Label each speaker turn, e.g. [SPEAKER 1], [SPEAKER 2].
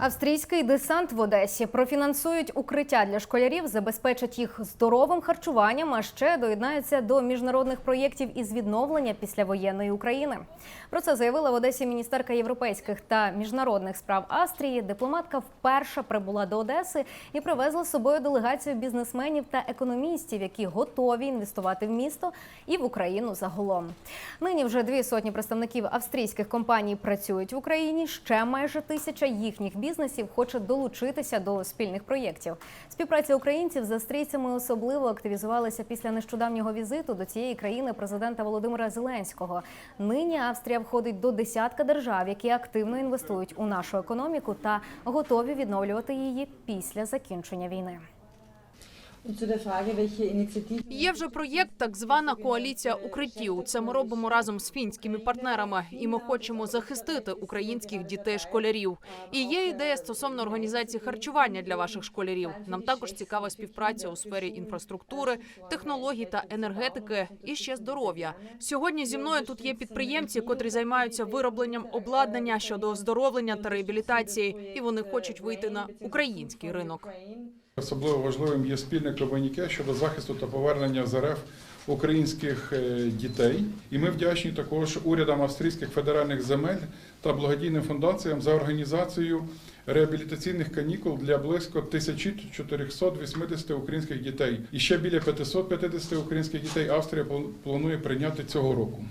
[SPEAKER 1] Австрійський десант в Одесі профінансують укриття для школярів, забезпечать їх здоровим харчуванням, а ще доєднаються до міжнародних проєктів із відновлення післявоєнної України. Про це заявила в Одесі міністерка європейських та міжнародних справ Австрії. Дипломатка вперше прибула до Одеси і привезла з собою делегацію бізнесменів та економістів, які готові інвестувати в місто і в Україну загалом. Нині вже дві сотні представників австрійських компаній працюють в Україні. Ще майже тисяча їхніх бізнесів хоче долучитися до спільних проєктів. Співпраця українців з австрійцями особливо активізувалася після нещодавнього візиту до цієї країни президента Володимира Зеленського. Нині Австрія входить до десятка держав, які активно інвестують у нашу економіку та готові відновлювати її після закінчення війни.
[SPEAKER 2] Є вже проєкт, так звана коаліція укриттів. Це ми робимо разом з фінськими партнерами, і ми хочемо захистити українських дітей-школярів. І є ідея стосовно організації харчування для ваших школярів. Нам також цікава співпраця у сфері інфраструктури, технологій та енергетики і ще здоров'я. Сьогодні зі мною тут є підприємці, котрі займаються виробленням обладнання щодо оздоровлення та реабілітації, і вони хочуть вийти на український ринок.
[SPEAKER 3] Особливо важливим є спільне комуніке щодо захисту та повернення з РФ українських е, дітей. І ми вдячні також урядам австрійських федеральних земель та благодійним фундаціям за організацію реабілітаційних канікул для близько 1480 українських дітей. І ще біля 550 українських дітей Австрія планує прийняти цього року.